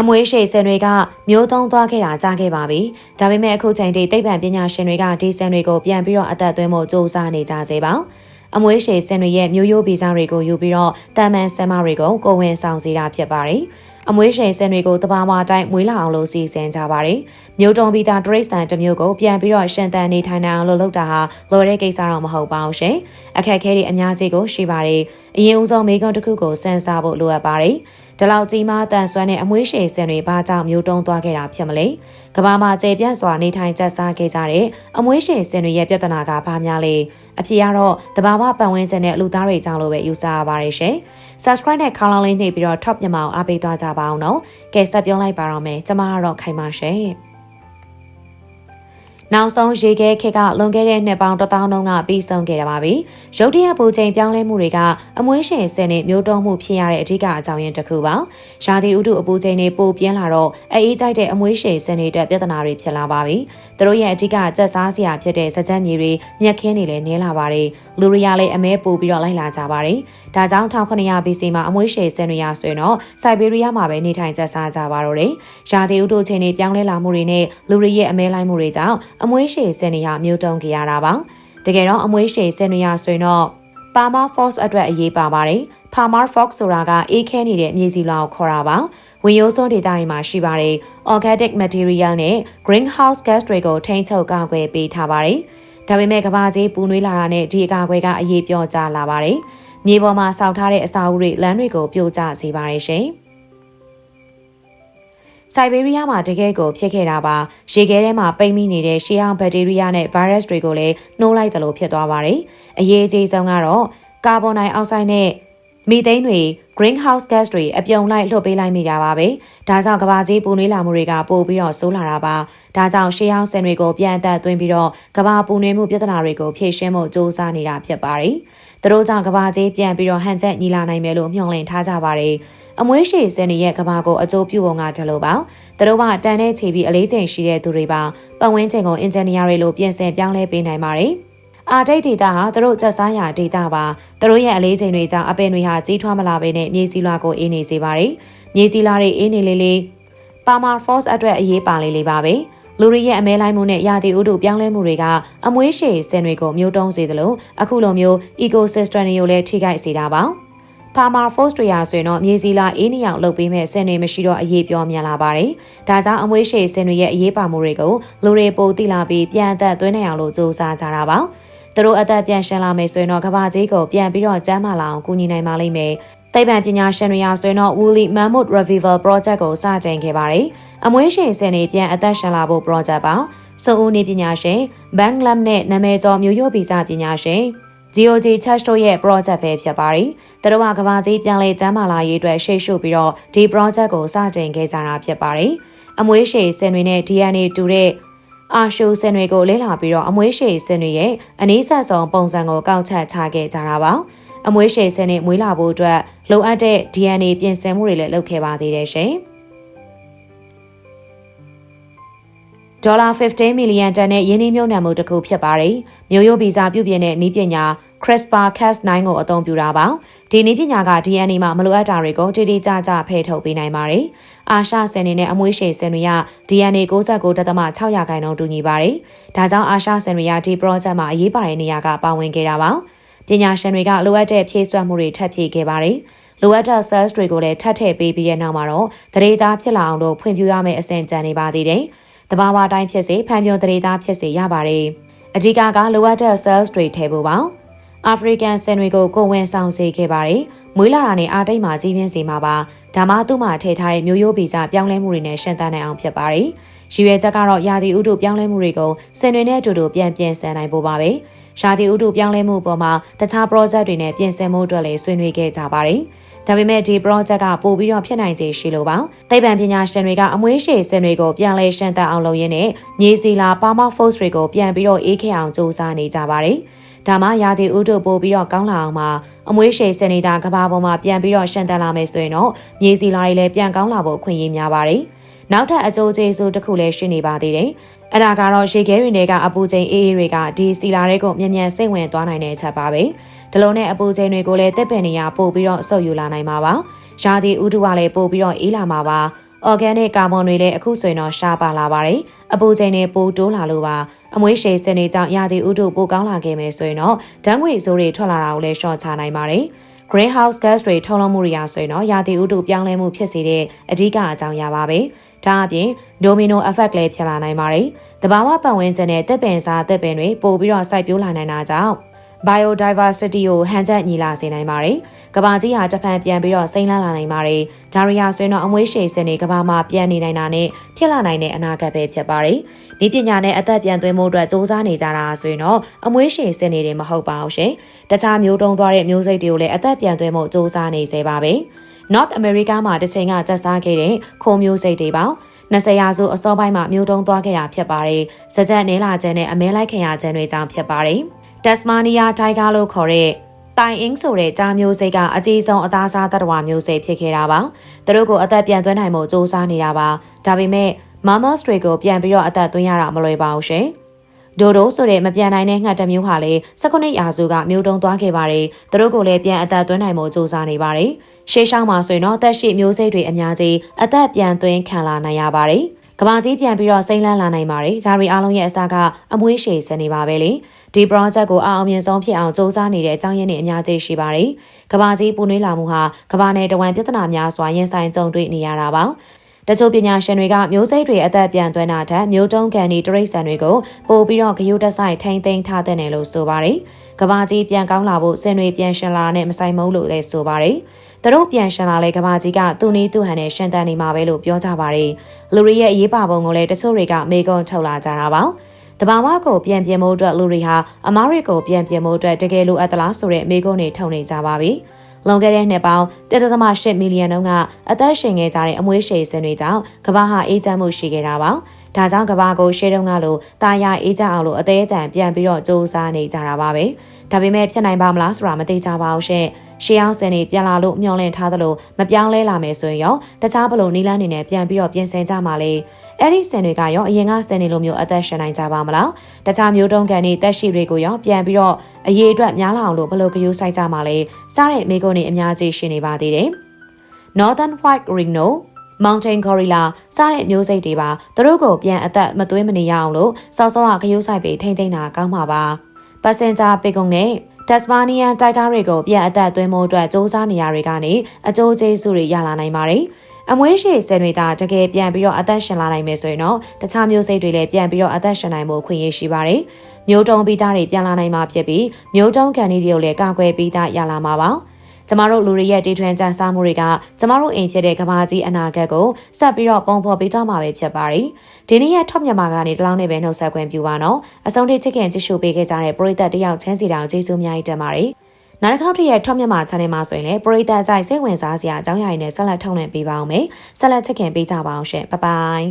အမွေးရှိဆန်တွေကမျိုးသုံးသွားခဲ့တာကြားခဲ့ပါပြီ။ဒါပေမဲ့အခုချိန်ထိသိပ္ပံပညာရှင်တွေကဒီဆန်တွေကိုပြန်ပြီးတော့အသက်သွင်းဖို့စူးစမ်းနေကြစေပါ။အမွေးရှိဆန်တွေရဲ့မျိုးရိုးဗီဇတွေကိုယူပြီးတော့တာမန်ဆန်မတွေကိုကိုယ်ဝင်ဆောင်စေတာဖြစ်ပါတယ်။အမွေးရှိဆန်တွေကိုတဘာဝအတိုင်းမွေးလာအောင်လို့စီစဉ်ကြပါတယ်။မျိုးတုံးပြီးသားတရိတ်ဆန်တစ်မျိုးကိုပြန်ပြီးတော့ရှင်သန်နေထိုင်နိုင်အောင်လို့လုပ်တာဟာလိုတဲ့ကိစ္စတော့မဟုတ်ပါဘူးရှင်။အခက်အခဲတွေအများကြီးကိုရှိပါတယ်။အရင်ဦးဆုံးမိကွန်းတစ်ခုကိုစမ်းစားဖို့လိုအပ်ပါတယ်။ ဒီလောက်ကြီးမားတန်ဆွမ်းတဲ့အမွှေးရှည်စင်တွေဘာကြောင့်မျိုးတုံးသွားခဲ့တာဖြစ်မလဲကဘာမှာကျေပြန့်စွာနေထိုင်ကျဆားခဲ့ကြတဲ့အမွှေးရှည်စင်တွေရဲ့ပြဿနာကဘာများလဲအဖြစ်ကတော့တဘာဝပတ်ဝန်းကျင်နဲ့လူသားတွေကြောင့်လို့ပဲယူဆရပါတယ်ရှင် subscribe နဲ့ခေါင်းလောင်းလေးနှိပ်ပြီးတော့ top မြန်မာအောင်အားပေးသွားကြပါအောင်နော်ကဲဆက်ပြောလိုက်ပါတော့မယ်ကျမကတော့ခိုင်ပါရှင် နောက်ဆုံးရေခဲခက်ကလွန်ခဲ့တဲ့နှစ်ပေါင်း1000တုန်းကပြီးဆုံးခဲ့ရပါပြီ။ရုတ်တရက်ပူချိန်ပြောင်းလဲမှုတွေကအမွှေးရှင်စင်နဲ့မျိုးတုံးမှုဖြစ်ရတဲ့အဓိကအကြောင်းရင်းတစ်ခုပါ။ရာသီဥတုအပူချိန်တွေပိုပြင်းလာတော့အေးကြိုက်တဲ့အမွှေးရှင်စင်တွေအတွက်ပြဿနာတွေဖြစ်လာပါပြီ။သူတို့ရဲ့အဓိကကြက်စားစရာဖြစ်တဲ့စကြက်မြေတွေမြက်ခင်းတွေလည်းနည်းလာပါတယ်။လူတွေကလည်းအမဲပိုပြီးတော့လိုက်လာကြပါတယ်။ဒါကြောင့်1900 BC မှာအမွှေးရှင်စင်တွေရဆိုရင်တော့စိုက်ဘေးရီးယားမှာပဲနေထိုင်ကြက်စားကြပါတော့တယ်။ရာသီဥတုချိန်တွေပြောင်းလဲလာမှုတွေနဲ့လူတွေရဲ့အမဲလိုက်မှုတွေကြောင့်အမွှေးရှည်စင်နေရမျိုးတုံးကြရတာပါတကယ်တော့အမွှေးရှည်စင်နေရဆိုရင်တော့ Palmer Fox အတွက်အရေးပါပါတယ် Palmer Fox ဆိုတာကအေးခဲနေတဲ့မြေစီလွှာကိုခေါ်တာပါဝင်ရိုးစွန်းဒေတာတွေမှာရှိပါတယ် organic material နဲ့ greenhouse gas တွေကိုထိန်းချုပ်ကာကွယ်ပေးထားပါတယ်ဒါပေမဲ့ကဘာကြီးပူနွေးလာတာနဲ့ဒီအကာအကွယ်ကအရေးပြောကြလာပါတယ်မြေပေါ်မှာစောက်ထားတဲ့အစာအုပ်တွေလမ်းတွေကိုပြိုကျစေပါတယ်ရှင်။ စိုက်ဘေးရီးယားမှာတကယ်ကိုဖြစ်ခဲ့တာပါရေခဲထဲမှာပိတ်မိနေတဲ့ရှေးဟောင်းဘက်တီးရီးယားနဲ့ virus တွေကိုလည်းနှိုးလိုက်သလိုဖြစ်သွားပါတယ်အရေးအကြီးဆုံးကတော့ကာဗွန်ဒိုင်အောက်ဆိုဒ်နဲ့မီသိန်းတွေ greenhouse gas တွေအပြုံလိုက်လွှတ်ပေးလိုက်မိတာပါပဲဒါကြောင့်ကဘာကြီးပူနွေးလာမှုတွေကပိုပြီးတော့ဆိုးလာတာပါဒါကြောင့်ရှေးဟောင်းဆင်တွေကိုပြန်အသက်သွင်းပြီးတော့ကဘာပူနွေးမှုပြဿနာတွေကိုဖြေရှင်းဖို့စ조사နေတာဖြစ်ပါတယ်သူတို့ကြောင့်ကဘာကြီးပြန်ပြီးတော့ဟန်ချက်ညီလာနိုင်မယ်လို့မျှော်လင့်ထားကြပါတယ် အမွေးရှည်စင်ရဲ့ကဘာကိုအကျိုးပြုပုံကတလို့ပါသူတို့ကတန်တဲ့ချီပြီးအလေးချိန်ရှိတဲ့သူတွေပါပတ်ဝန်းကျင်ကိုအင်ဂျင်နီယာတွေလိုပြင်ဆင်ပြောင်းလဲပေးနိုင်ပါတယ်အာဒိတ်ဒေတာဟာသူတို့စက်စားရာဒေတာပါသူတို့ရဲ့အလေးချိန်တွေကြောင့်အပင်တွေဟာကြီးထွားမလာဘဲနဲ့မြေစီလွာကိုအေးနေစေပါတယ်မြေစီလွာတွေအေးနေလေးလေးပါမာဖော့စ်အတွက်အရေးပါလေးလေးပါပဲလူတွေရဲ့အမဲလိုက်မှုနဲ့ရာသီဥတုပြောင်းလဲမှုတွေကအမွေးရှည်စင်တွေကိုမျိုးတုံးစေသလိုအခုလိုမျိုး ecosystem တွေကိုလည်းထိခိုက်စေတာပါ။ ဖာမာဖော့စတရီယာဆိုရင်တော့မြေစီလာအေးနေအောင်လုပ်ပေးမဲ့ဆင်တွေမရှိတော့အရေးပြောမြန်လာပါတယ်။ဒါကြောင့်အမွေးရှည်ဆင်တွေရဲ့အရေးပါမှုတွေကိုလူတွေပိုသိလာပြီးပြန်အသက်သွင်းနိုင်အောင်လို့စူးစမ်းကြတာပါ။သူတို့အသက်ပြန်ရှင်းလာမယ်ဆိုရင်တော့ကဘာကြီးကိုပြန်ပြီးတော့ကျန်းမာလာအောင်ကူညီနိုင်ပါလိမ့်မယ်။သိပ္ပံပညာရှင်တွေအားဆိုရင်တော့ Woolly Mammoth Revival Project ကိုစတင်ခဲ့ပါတယ်။အမွေးရှင်စင်တွေပြန်အသက်ရှင်လာဖို့ project ပါ။စုံဦးနေပညာရှင်ဘန်ဂလမ်နဲ့နာမည်ကျော်မျိုးရိုးဗီဇပညာရှင် GOG Church တို့ရဲ့ project ပဲဖြစ်ပါတယ်။သူတို့ကကဘာကြီးပြန်လဲကျမ်းမာလာရေးအတွက်ရှေ့ရှုပြီးတော့ဒီ project ကိုစတင်ခဲ့ကြတာဖြစ်ပါတယ်။အမွေးရှည်စင်တွေနဲ့ DNA တူတဲ့အာရှူစင်တွေကိုလေ့လာပြီးတော့အမွေးရှည်စင်တွေရဲ့အနည်းဆက်ဆုံးပုံစံကိုကောက်ချက်ချခဲ့ကြတာပါ။အမွေးရှည်စင်နဲ့မွေးလာဖို့အတွက်လိုအပ်တဲ့ DNA ပြင်ဆင်မှုတွေလည်းလုပ်ခဲ့ပါသေးတယ်ရှင်။ ဒေါ်လာ15 million တန်တဲ့ယင်းနှိမ့်မြုံနှံမှုတစ်ခုဖြစ်ပါတယ်။မျိုးရိုးဗီဇပြုပြင်တဲ့နည်းပညာ CRISPR-Cas9 ကိုအသုံးပြုတာပါ။ဒီနည်းပညာက DNA မှာမလိုအပ်တာတွေကိုတိတိကျကျဖယ်ထုတ်ပေးနိုင်ပါတယ်။အာရှဆင်တွေနဲ့အမွှေးရှည်ဆင်တွေက DNA 69.6ရာခိုင်နှုန်းတူညီပါတယ်။ဒါကြောင့်အာရှဆင်တွေကဒီ project မှာအရေးပါတဲ့နေရာကပါဝင်ခဲ့တာပါ။ပညာရှင်တွေကလိုအပ်တဲ့ဖြည့်စွက်မှုတွေထပ်ဖြည့်ခဲ့ပါတယ်။လိုအပ်တဲ့ cells တွေကိုလည်းထပ်ထည့်ပေးပြီးတဲ့နောက်မှာတော့တရေသားဖြစ်လာအောင်လို့ဖွံ့ဖြိုးရမယ့်အဆင့်ကြံနေပါသေးတယ်။ တဘာဝတိုင်းဖြစ်စေဖန်ပြွန်တရေသားဖြစ်စေရပါတယ်။အဓိကကလိုအပ်တဲ့ cells တွေထည့်ဖို့ပါ။အာဖရိကန်ဆန်တွေကိုကိုဝင်ဆောင်စေခဲ့ပါတယ်။မွေးလာတာနဲ့အာတိတ်မှာကြီးပြင်းစေမှာပါ။ဒါမှသူ့မှာထည့်ထားတဲ့မျိုးရိုးဗီဇပြောင်းလဲမှုတွေနဲ့ရှင်းသနိုင်အောင်ဖြစ်ပါတယ်။ရည်ရွယ်ချက်ကတော့ရာသီဥတုပြောင်းလဲမှုတွေကိုဆန်တွေနဲ့အတူတူပြန်ပြင်ဆင်နိုင်ဖို့ပါပဲ။ ရာသီဥတုပြောင်းလဲမှုပေါ်မှာတခြား project တွေနဲ့ပြင်ဆင်မှုအတွက်လည်းဆွေးနွေးခဲ့ကြပါတယ်။ဒါပေမဲ့ဒီ project ကပို့ပြီးတော့ဖြစ်နိုင်ခြေရှိလို့ပါသိပ္ပံပညာရှင်တွေကအမွေးရှည်စင်တွေကိုပြန်လဲရှင်းသအောင်လုပ်ရင်းနဲ့မြေစီလာပါမောက်ဖော့စ်တွေကိုပြန်ပြီးတော့အေးခဲအောင်စူးစမ်းနေကြပါတယ်။ဒါမှရာသီဥတုပို့ပြီးတော့ကောင်းလာအောင်မှာအမွေးရှည်စနေတာကဘာပေါ်မှာပြန်ပြီးတော့ရှန်တန်လာမယ်ဆိုရင်တော့မြေစီလာတွေလည်းပြန်ကောင်းလာဖို့အခွင့်အရေးများပါတယ်။နောက်ထပ်အကျိုးကျေးဇူးတစ်ခုလည်းရှိနေပါသေးတယ်။ အဲ့ဒါကတော့ရေခဲတွေနဲ့ကအပူချိန်အေးအေးတွေကဒီစီလာတွေကိုမြန်မြန်စိတ်ဝင်သွားနိုင်တဲ့အချက်ပါပဲ။ဒီလိုနဲ့အပူချိန်တွေကိုလည်းတက်ပင်နေရပို့ပြီးတော့ဆုပ်ယူလာနိုင်မှာပါ။ရာသီဥတုကလည်းပို့ပြီးတော့အေးလာမှာပါ။ organic carbon တွေလည်းအခုဆိုရင်တော့ရှားပါလာပါတယ်အပူချိန်တွေပိုတိုးလာလို့ပါအမွေးရှည်စင်တွေကြောင့်ရာသီဥတုပိုကောင်းလာခဲ့မယ်ဆိုရင်တော့ဓာတ်ငွေ့ဆိုးတွေထွက်လာတာကိုလည်းရှော့ချနိုင်ပါတယ် greenhouse gas တွေထုတ်လွှတ်မှုတွေရာဆိုရင်တော့ရာသီဥတုပြောင်းလဲမှုဖြစ်စေတဲ့အဓိကအကြောင်းအရာပါပဲ ။ဒါအပြင် domino effect လည်းဖြစ်လာနိုင်ပါတယ်။တဘာဝပတ်ဝန်းကျင်နဲ့တပ်ပင်စားတပ်ပင်တွေပို့ပြီးတော့စိုက်ပျိုးလာနိုင်တာကြောင့် biodiversity ကိုဟန်ချက်ညီလာစေနိုင်ပါတယ်။ကဘာကြီးဟာတစ်ဖန်ပြန်ပြီးတော့စိမ့်လာလာနိုင်ပါတယ်။ဒါရီယာဆွေးတော့အမွေးရှည်စင်တွေကဘာမှာပြန်နေနိုင်တာနဲ့ဖြစ်လာနိုင်တဲ့အနာဂတ်ပဲဖြစ်ပါတယ်။ဒီပညာနဲ့အသက်ပြန်သွင်းမှုအတွက်စူးစမ်းနေကြတာဆိုရင်တော့အမွေးရှည်စင်တွေမဟုတ်ပါဘူးရှင်။တခြားမျိုးတုံးသွားတဲ့မျိုးစိတ်တွေကိုလည်းအသက်ပြန်သွင်းမှုစူးစမ်းနေစေပါပဲ။ North America မှာတစ်ချိန်ကစက်စားခဲ့တဲ့ခိုးမျိုးစိတ်တွေပါ20ရာစုအစောပိုင်းမှာမျိုးတုံးသွားခဲ့တာဖြစ်ပါတယ်။စကြက်နေလာခြင်းနဲ့အမဲလိုက်ခင်ရခြင်းတွေကြောင့်ဖြစ်ပါတယ်။တက်စမာနီးယားတိုင်ဂါလို့ခေါ်တဲ့တိုင်အင်းဆိုတဲ့ကြားမျိုးစိတ်ကအကြီးဆုံးအသားစားတတဝါမျိုးစိတ်ဖြစ်ခဲ့တာပါသူတို့ကိုအသက်ပြန်သွင်းနိုင်မှုစူးစမ်းနေတာပါဒါပေမဲ့မမစထရီကိုပြန်ပြီးတော့အသက်သွင်းရတာမလွယ်ပါဘူးရှင်ဒိုဒိုဆိုတဲ့မပြန်နိုင်တဲ့ငှက်တစ်မျိုးဟာလေ19ရာစုကမျိုးတုံးသွားခဲ့ပါတယ်။သူတို့ကိုလည်းပြန်အသက်သွင်းနိုင်မှုစူးစမ်းနေပါတယ်။ ရှေးရှောင်းမှာဆိုရင်တော့တက်ရှိမျိုးစိတ်တွေအများကြီးအသက်ပြန်သွင်းခံလာနိုင်ရပါတယ်။ကဘာကြီးပြန်ပြီးတော့စိမ့်လန်းလာနိုင်ပါတယ်။ဒါရီအားလုံးရဲ့အစားကအမွှေးရှည်စနေပါပဲလေ။ဒီ project ကိုအအောင်မြင်ဆုံးဖြစ်အောင်စ조사နေတဲ့အကြောင်းရင်းတွေအများကြီးရှိပါတယ်။ကဘာကြီးပူနွေးလာမှုဟာကဘာနယ်တဝန်ပြဿနာများစွာရင်ဆိုင်ကြုံတွေ့နေရတာပါ။တချို့ပညာရှင်တွေကမျိုးစိတ်တွေအသက်ပြန်သွင်းတာထက်မျိုးတုံးကန်ဒီတရိတ်ဆန်တွေကိုပို့ပြီးတော့ဂယုတက်ဆိုင်ထိမ့်သိမ်းထားတဲ့နယ်လို့ဆိုပါတယ်။ကဘာကြီးပြန်ကောင်းလာဖို့စင်တွေပြန်ရှင်လာနဲ့မဆိုင်မုန်းလို့လည်းဆိုပါတယ်။ သူတို့ပြန်ရှင်လာလဲကဘာကြီးကသူ့နည်းသူ့ဟန်နဲ့ရှင်တန်နေမှာပဲလို့ပြောကြပါတယ်။လူတွေရဲ့အရေးပါပုံကိုလည်းတချို့တွေကမေကွန်ထုတ်လာကြတာပါ။တဘာဝကိုပြန်ပြင်ဖို့အတွက်လူတွေဟာအမားရစ်ကိုပြန်ပြင်ဖို့အတွက်တကယ်လိုအပ်သလားဆိုတဲ့မေးခွန်းတွေထုတ်နေကြပါပြီ။လွန်ခဲ့တဲ့နှစ်ပေါင်း1.8မီလီယံတုန်းကအသက်ရှင်ခဲ့ကြတဲ့အမွေးရှည်စင်တွေကြောင့်ကမ္ဘာဟာအေးချမ်းမှုရှိခဲ့တာပါ။ ဒါကြောင့်ကမ္ဘာကိုရှေးတုန်းကလိုတာယာအေးချမ်းအောင်လို့အသေးအတန်ပြန်ပြီးတော့စူးစမ်းနေကြတာပါပဲ။ဒါပေမဲ့ဖြစ်နိုင်ပါမလားဆိုတာမသိကြပါဘူးရှင်။ရှေးအောင်စင်တွေပြန်လာလို့မျှော်လင့်ထားသလိုမပြောင်းလဲလာမယ်ဆိုရင်ရောတခြားဘလို့နီလန်းနေနဲ့ပြန်ပြီးတော့ပြင်ဆင်ကြမှာလေ။အဲ့ဒီစင်တွေကရောအရင်ကစင်တွေလိုမျိုးအသက်ရှင်နိုင်ကြပါမလားတခြားမျိုးတုံးကန်တွေတက်ရှိတွေကိုရောပြန်ပြီးတော့အရေးအတွက်များလာအောင်လို့ဘယ်လိုကြိုးဆိုင်ကြမှာလဲစားတဲ့မိကုန်းတွေအများကြီးရှိနေပါသေးတယ် Northern White Rhino Mountain Gorilla စတဲ့မျိုးစိတ်တွေပါသူတို့ကိုပြန်အသက်မသွင်းမနေရအောင်လို့စောစောကကြိုးဆိုင်ပြီးထိမ့်သိမ့်တာကောင်းပါပါပတ်စင်ဂျာပေကုံနဲ့တက်စမာနီယန်တိုက်ကားတွေကိုပြန်အသက်သွင်းမှုအတွက်စ조사နေရတွေကနေအကျိုးကျေးဇူးတွေရလာနိုင်ပါတယ်။အမွေးရှည်ဆယ်တွေသာတကယ်ပြန်ပြီးတော့အသက်ရှင်လာနိုင်မယ်ဆိုရင်တော့တခြားမျိုးစိတ်တွေလည်းပြန်ပြီးတော့အသက်ရှင်နိုင်မှုခွင့်ရရှိပါတယ်။မျိုးတုံးပြီးသားတွေပြန်လာနိုင်မှာဖြစ်ပြီးမျိုးတုံးကန်ဒီတွေကိုလည်းကာကွယ်ပြီးသားရလာမှာပါ။ ကျမတို့လူတွေရဲ့တီထွင်ကြံစားမှုတွေကကျမတို့အိမ်ဖြစ်တဲ့ကဘာကြီးအနာဂတ်ကိုဆက်ပြီးတော့ပုံဖော်ပေးသွားမှာပဲဖြစ်ပါတယ်။ဒီနေ့ရဲ့ထောက်မြန်မာကနေတလောင်းနဲ့ပဲနှုတ်ဆက်ခွင့်ပြုပါနော်။အဆုံးထိချစ်ခင်ကြည့်ရှုပေးခဲ့ကြတဲ့ပရိသတ်တယောက်ချင်းစီတောင်ကျေးဇူးအများကြီးတင်ပါတယ်။နောက်တစ်ခေါက်ထည့်ရဲ့ထောက်မြတ်မှာ channel မှာဆိုရင်လည်းပရိသတ်ဆိုင်စိတ်ဝင်စားစရာအကြောင်းအရာတွေနဲ့ဆက်လက်ထုတ်လွှင့်ပေးပါအောင်မယ်ဆက်လက်ချစ်ခင်ပေးကြပါအောင်ရှင်ဘိုင်ဘိုင်